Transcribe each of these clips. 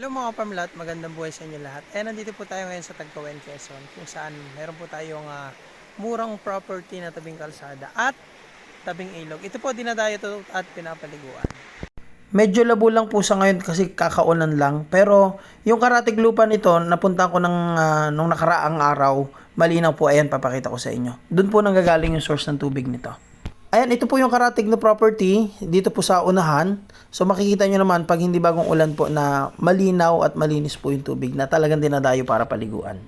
Hello mga farmlat, magandang buhay sa inyo lahat. Eh nandito po tayo ngayon sa Tagkawen, Quezon, kung saan meron po tayong ah, murang property na tabing kalsada at tabing ilog. Ito po dinadayo to at pinapaliguan. Medyo labo lang po sa ngayon kasi kakaulan lang. Pero yung karatig lupa nito, napunta ko ng, ah, nung nakaraang araw. Malinaw po, ayan, papakita ko sa inyo. Doon po nanggagaling yung source ng tubig nito. Ayan, ito po yung karatig na property dito po sa unahan. So makikita nyo naman pag hindi bagong ulan po na malinaw at malinis po yung tubig na talagang dinadayo para paliguan.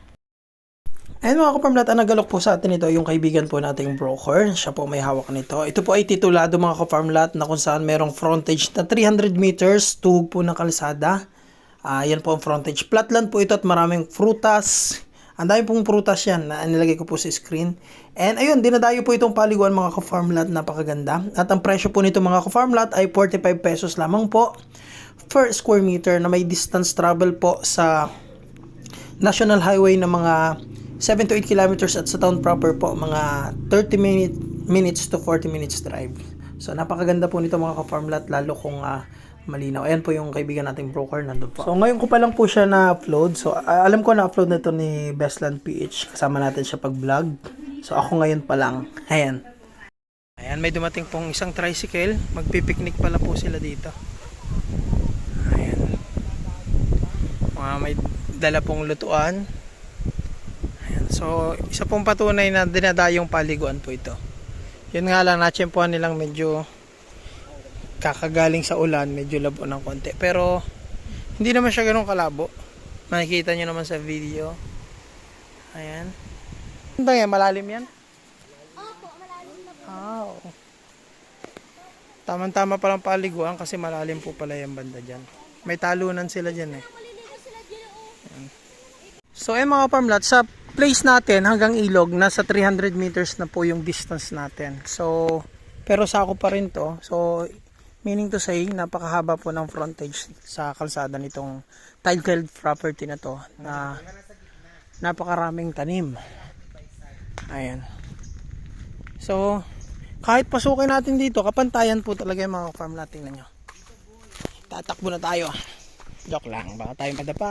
Ayan mga kaparmlat, ang nagalok po sa atin ito yung kaibigan po nating broker. Siya po may hawak nito. Ito po ay titulado mga kaparmlat na kung saan merong frontage na 300 meters tuhog po ng kalsada. Yan po ang frontage. Flatland po ito at maraming frutas. Ang dami pong prutas yan na nilagay ko po sa screen. And ayun, dinadayo po itong paliguan mga ka-farmlat. Napakaganda. At ang presyo po nito mga ka-farmlat ay 45 pesos lamang po per square meter na may distance travel po sa national highway na mga 7 to 8 kilometers at sa town proper po mga 30 minute, minutes to 40 minutes drive. So napakaganda po nito mga ka-farmlat lalo kung ah, malinaw. Ayan po yung kaibigan nating broker nandun po. So ngayon ko pa lang po siya na-upload. So alam ko na-upload na ito ni Bestland PH. Kasama natin siya pag-vlog. So ako ngayon pa lang. Ayan. Ayan, may dumating pong isang tricycle. Magpipiknik pala po sila dito. Ayan. Mga may dala pong lutuan. Ayan. So, isa pong patunay na dinadayong paliguan po ito. Yun nga lang, natsyempohan nilang medyo kakagaling sa ulan, medyo labo ng konti. Pero, hindi naman siya ganun kalabo. Makikita nyo naman sa video. Ayan. Ano yan? Malalim yan? Opo, malalim na po. Ah, oo. Tama-tama palang paliguan kasi malalim po pala yung banda dyan. May talunan sila dyan eh. So eh mga farmlat, sa place natin hanggang ilog, nasa 300 meters na po yung distance natin. So, pero sako pa rin to. So, meaning to say, napakahaba po ng frontage sa kalsada nitong tile property na to na napakaraming tanim. Ayan. So, kahit pasukin natin dito, kapantayan po talaga yung mga farm natin ninyo. Tatakbo na tayo. Joke lang, baka tayo madapa.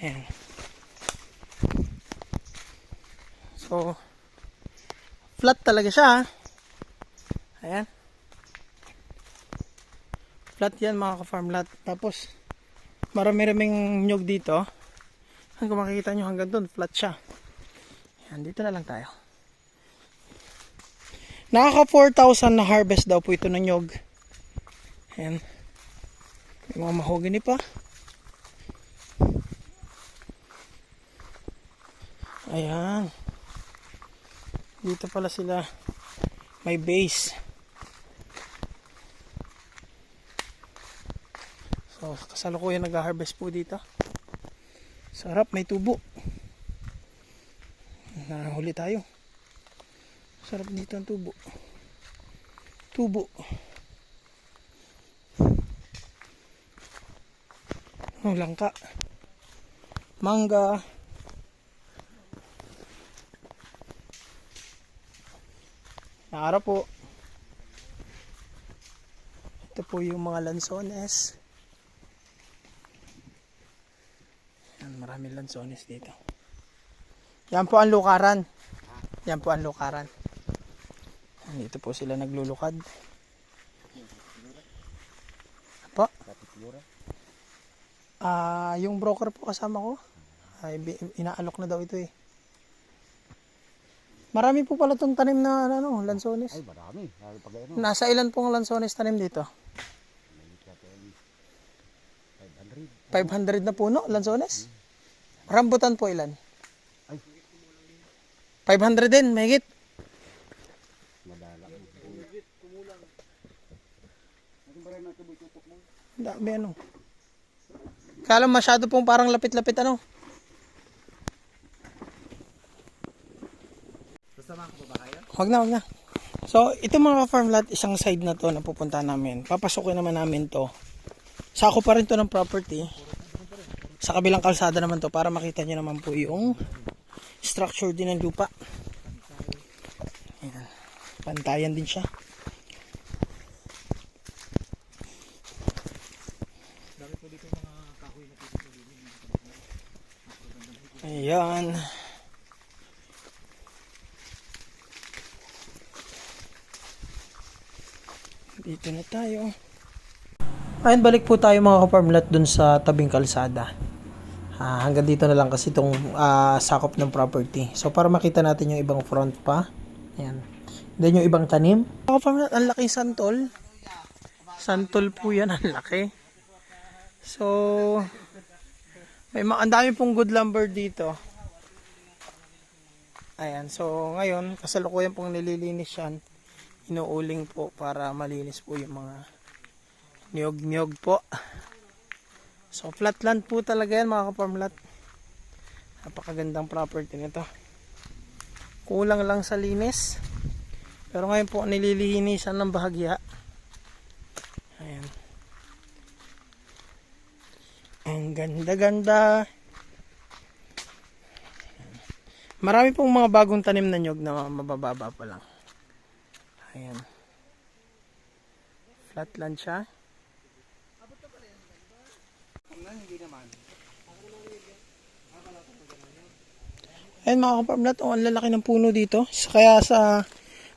Ayan. So, flat talaga siya. Ayan. Flat yan mga ka-farm lot. Tapos, marami-raming nyog dito. Kung makikita nyo hanggang doon, flat siya. Ayan, dito na lang tayo. Nakaka 4,000 na harvest daw po ito ng nyog. Ayan. May mga mahogany pa. Ayan. Dito pala sila may base. So, kasalukuyan nag-harvest po dito. Sarap, may tubo. Nahuli tayo. Sarap dito ang tubo. Tubo. Oh, langka. Mangga. Naara po. Ito po yung mga lansones. Yan, maraming lansones dito. Yan po ang lukaran. Yan po ang lukaran. Dito po sila naglulukad. Po? Ah, yung broker po kasama ko. Ay, inaalok na daw ito eh. Marami po pala itong tanim na ano, lansones. Ay, marami. Pag ano, Nasa ilan pong lansones tanim dito? 500 na puno, lansones? Rambutan po ilan? Ay. 500 din, mahigit. madala. Ang Dami ano. Kala masyado pong parang lapit-lapit ano. Huwag na, huwag na. So, ito mga farm lot, isang side na to na pupunta namin. Papasukin naman namin to. Sako pa rin to ng property. Sa kabilang kalsada naman to para makita nyo naman po yung structure din ng lupa. Ayan. Pantayan din siya. Ayan. Dito na tayo. Ayun, balik po tayo mga kaparmlat dun sa tabing kalsada. Ah, hanggang dito na lang kasi itong ah, sakop ng property. So, para makita natin yung ibang front pa. Ayan. Then yung ibang tanim. Mga kaparmlat, ang laki santol. Santol po yan, ang laki. So, may mga, ang dami pong good lumber dito. Ayan, so ngayon, kasalukuyan pong nililinis yan. Inuuling po para malinis po yung mga niyog-niyog po. So, flatland po talaga yan mga kaparmlat. Napakagandang property nito. Kulang lang sa linis. Pero ngayon po, nililinisan ng bahagya. Ayan. Ang ganda-ganda. Marami pong mga bagong tanim na nyog na mabababa pa lang. Ayan. Flatland siya. Ayan mga kaparmlat, oh, ang lalaki ng puno dito. Kaya sa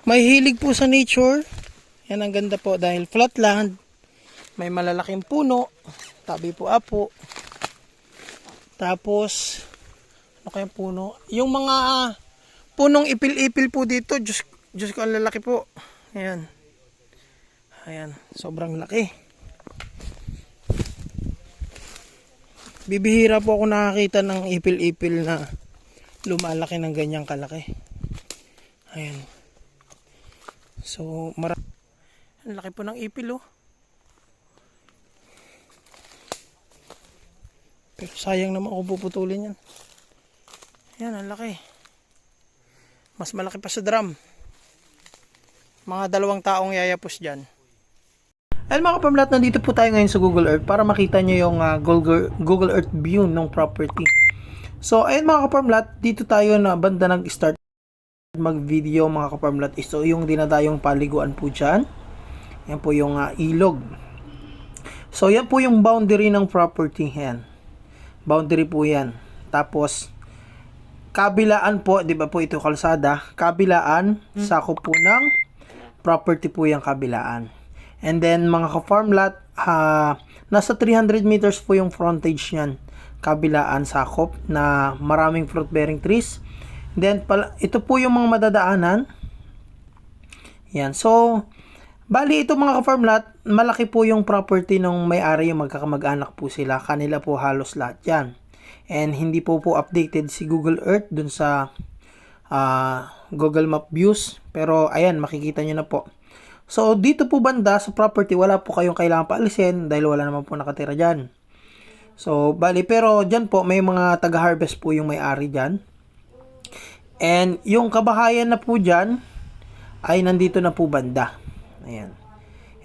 may hilig po sa nature, yan ang ganda po dahil flatland, may malalaking puno, tabi po apo. Tapos, ano kayang puno? Yung mga punong ipil-ipil po dito, Diyos, Diyos ko, ang lalaki po. Ayan. Ayan, sobrang laki. Bibihira po ako nakakita ng ipil-ipil na lumalaki ng ganyang kalaki. Ayan. So, mara ang laki po ng ipil oh. Pero sayang naman kung puputulin yan. Yan, ang laki. Mas malaki pa sa drum. Mga dalawang taong yayapos dyan. Ayun mga kapamlat, nandito po tayo ngayon sa Google Earth para makita nyo yung ah, Google, Google Earth view ng property. So, ayun mga kapamlat, dito tayo na banda nag-start mag-video mga kapamlat. So, yung dinadayong paliguan po dyan. Yan po yung ah, ilog. So, yan po yung boundary ng property. Yan. Boundary po yan. Tapos, kabilaan po, di ba po ito kalsada, kabilaan, sakop po ng property po yung kabilaan. And then, mga ka-farm lot, ah, nasa 300 meters po yung frontage niyan. Kabilaan, sakop, na maraming fruit-bearing trees. Then, pala, ito po yung mga madadaanan. Yan. So, bali ito mga ka-farm lot, malaki po yung property ng may-ari, yung magkakamag-anak po sila. Kanila po halos lahat yan. And hindi po po updated si Google Earth dun sa ah, Google Map Views. Pero ayan, makikita nyo na po. So, dito po banda sa property, wala po kayong kailangan paalisin dahil wala naman po nakatira dyan. So, bali, pero dyan po, may mga taga-harvest po yung may-ari dyan. And yung kabahayan na po dyan, ay nandito na po banda. Ayan.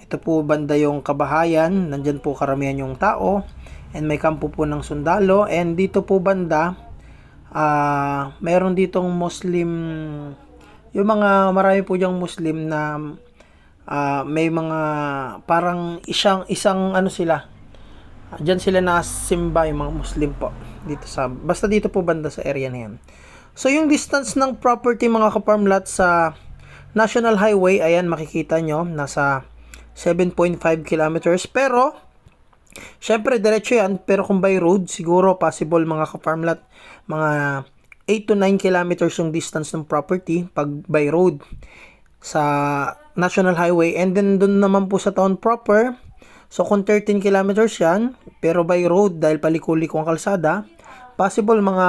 Ito po banda yung kabahayan, nandyan po karamihan yung tao. And may kampo po ng sundalo. And dito po banda, ah mayroon ditong Muslim, yung mga marami po diyang Muslim na ah, may mga parang isang isang ano sila. Diyan sila nasimba yung mga Muslim po dito sa basta dito po banda sa area na yan. So yung distance ng property mga ka-farm lot sa National Highway, ayan makikita nyo, nasa 7.5 kilometers. Pero, syempre diretso yan, pero kung by road, siguro possible mga ka-farm lot, mga 8 to 9 kilometers yung distance ng property pag by road sa National Highway. And then doon naman po sa town proper, so kung 13 kilometers yan, pero by road dahil palikuli-liko ang kalsada, possible mga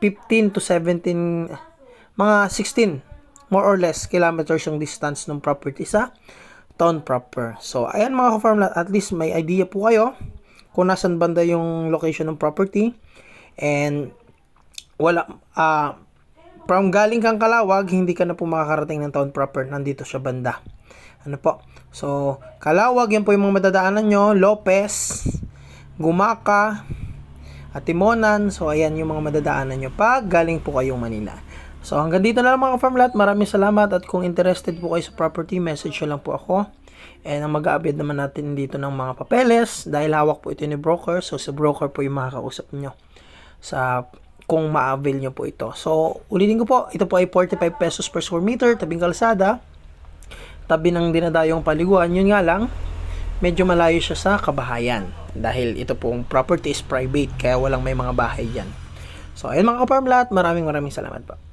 15 to 17, mga 16 more or less kilometers yung distance ng property sa town proper. So, ayan mga ka-farm lot, at least may idea po kayo kung nasan banda yung location ng property. And, wala, ah, from galing kang Kalawag, hindi ka na po makakarating ng town proper. Nandito siya banda. Ano po? So, Kalawag, yan po yung mga madadaanan nyo. Lopez, Gumaka, at Timonan. So, ayan yung mga madadaanan nyo pag galing po kayong Manila. So, hanggang dito na lang mga farm lot. Maraming salamat at kung interested po kayo sa property, message nyo lang po ako. And ang mag-a-update naman natin dito ng mga papeles dahil hawak po ito ni broker. So, si broker po yung makakausap nyo sa kung ma-avail nyo po ito. So, ulitin ko po, ito po ay 45 pesos per square meter, tabing kalsada, tabi ng dinadayong paliguan. Yun nga lang, medyo malayo siya sa kabahayan dahil ito pong property is private kaya walang may mga bahay yan. So, ayun mga ka-farm lahat, maraming maraming salamat po.